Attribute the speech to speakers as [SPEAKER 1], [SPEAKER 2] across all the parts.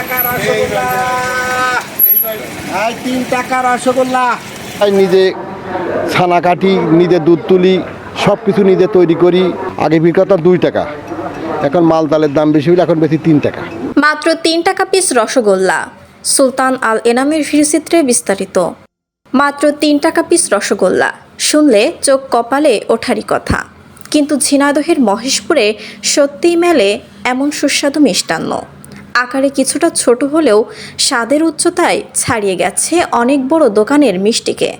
[SPEAKER 1] টাকা রসগোল্লা। এই তিন টাকা রসগোল্লা।
[SPEAKER 2] তাই নিজে ছানা কাটি নিজে দুধ তুলি সব কিছু নিজে তৈরি করি। আগে বিক্রতা দুই টাকা। এখন মাল ডালের দাম বেশি হলে এখন বেশি তিন টাকা।
[SPEAKER 3] মাত্র তিন টাকা পিস রসগোল্লা। সুলতান আল এনামের ভিড়চিত্রে বিস্তারিত। মাত্র তিন টাকা পিস রসগোল্লা। শুনলে চোখ কপালে ওঠারই কথা। কিন্তু ঝিনাইদহের মহেশপুরে সত্যিই মেলে এমন সুস্বাদু মিষ্টান্ন। আকারে কিছুটা ছোট হলেও স্বাদের উচ্চতায় ছাড়িয়ে গেছে অনেক বড় দোকানের মিষ্টিকে।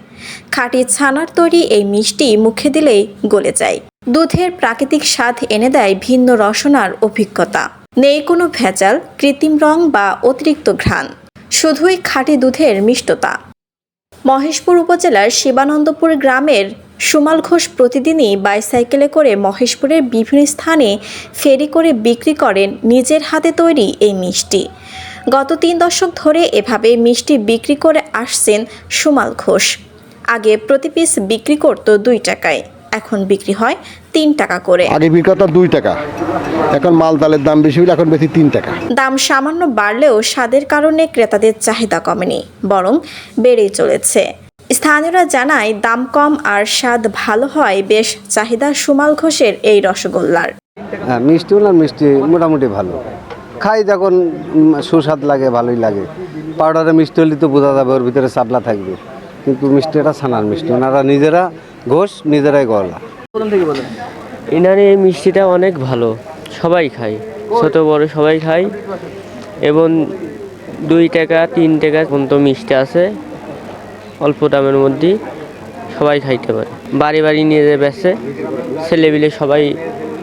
[SPEAKER 3] খাঁটি ছানার তৈরি এই মিষ্টি মুখে দিলেই গলে যায়। দুধের প্রাকৃতিক স্বাদ এনে দেয় ভিন্ন রসনার অভিজ্ঞতা। নেই কোনো ভেজাল, কৃত্রিম রং বা অতিরিক্ত ঘ্রাণ। শুধুই খাঁটি দুধের মিষ্টতা। মহেশপুর উপজেলার শিবানন্দপুর গ্রামের সুমাল ঘোষ প্রতিদিনই বাইসাইকেলে করে মহেশপুরের বিভিন্ন স্থানে ফেরি করে বিক্রি করেন নিজের হাতে তৈরি এই মিষ্টি। গত তিন দশক ধরে এভাবে মিষ্টি বিক্রি করে আসছেন সুমাল ঘোষ। আগে প্রতি পিস বিক্রি করত দুই টাকায় এখন বিক্রি হয় তিন টাকা করে।
[SPEAKER 2] আগে বিক্রতা দুই টাকা এখন মাল ডালের দাম বেশি হলে এখন বেশি তিন টাকা।
[SPEAKER 3] দাম সামান্য বাড়লেও স্বাদের কারণে ক্রেতাদের চাহিদা কমেনি বরং বেড়েই চলেছে। স্থানীয়রা জানায় দাম কম আর স্বাদ ভালো হয় বেশ চাহিদা সুমাল ঘোষের এই রসগোল্লার।
[SPEAKER 4] হ্যাঁ মিষ্টি না মিষ্টি মোটামুটি ভালো। খাই যখন সুস্বাদ লাগে ভালোই লাগে। পাউডারে মিষ্টি হলে তো বোঝা যাবে ওর ভিতরে চাপলা থাকবে। কিন্তু মিষ্টিটা ছানার মিষ্টি ওনারা নিজেরা ঘোষ নিজেরাই গলা।
[SPEAKER 5] এনার এই মিষ্টিটা অনেক ভালো সবাই খায়। ছোট বড় সবাই খায়। এবং দুই টাকা তিন টাকা পর্যন্ত মিষ্টি আছে। অল্প দামের মধ্যে সবাই খাইতে পারে। বাড়ি বাড়ি নিয়ে যে বেসে ছেলেবিলে সবাই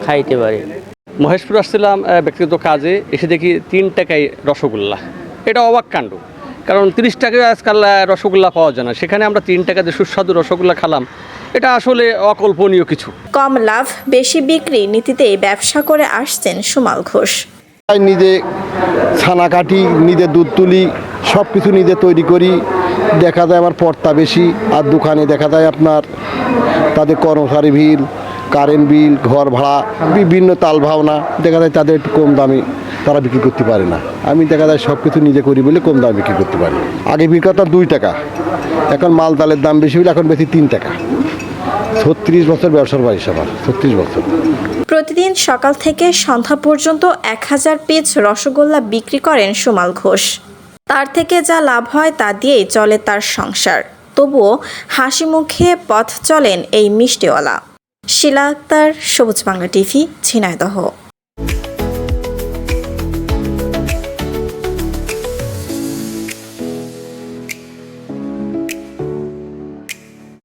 [SPEAKER 5] খাইতে পারে।
[SPEAKER 6] মহেশপুর আসছিলাম ব্যক্তিগত কাজে এসে দেখি তিন টাকায় রসগোল্লা। এটা অবাক কাণ্ড। কারণ তিরিশ টাকায় আজকাল রসগোল্লা পাওয়া যায় না। সেখানে আমরা তিন টাকাতে সুস্বাদু রসগোল্লা খেলাম। এটা আসলে অকল্পনীয় কিছু।
[SPEAKER 3] কম লাভ বেশি বিক্রি নীতিতে ব্যবসা করে আসছেন সুমাল ঘোষ।
[SPEAKER 2] তাই নিজে ছানা কাটি নিজে দুধ তুলি সব কিছু নিজে তৈরি করি। দেখা যায় আমার পর্তা বেশি, আর দোকানে দেখা যায় আপনার তাদের কর্মচারী বিল কারেন্ট বিল ঘর ভাড়া, বিভিন্ন তাল ভাওনা, দেখা যায় তাদের একটু কম দামে তারা বিক্রি করতে পারে না। আমি দেখা যায় সব কিছু নিজে করি বলে কম দামে বিক্রি করতে পারি। আগে বিক্রতা দুই টাকা, এখন মাল ডালের দাম বেশি হলে এখন বেশি তিন টাকা। ছত্রিশ বছর ব্যবসার বাড়ি আমার, ছত্রিশ বছর।
[SPEAKER 3] প্রতিদিন সকাল থেকে সন্ধ্যা পর্যন্ত এক হাজার পিস রসগোল্লা বিক্রি করেন সুমাল ঘোষ। তার থেকে যা লাভ হয় তা দিয়েই চলে তার সংসার। তবুও হাসি মুখে পথ চলেন এই মিষ্টিওয়ালা। শিলা আক্তার সবুজ বাংলা টিভি, ঝিনাইদহ।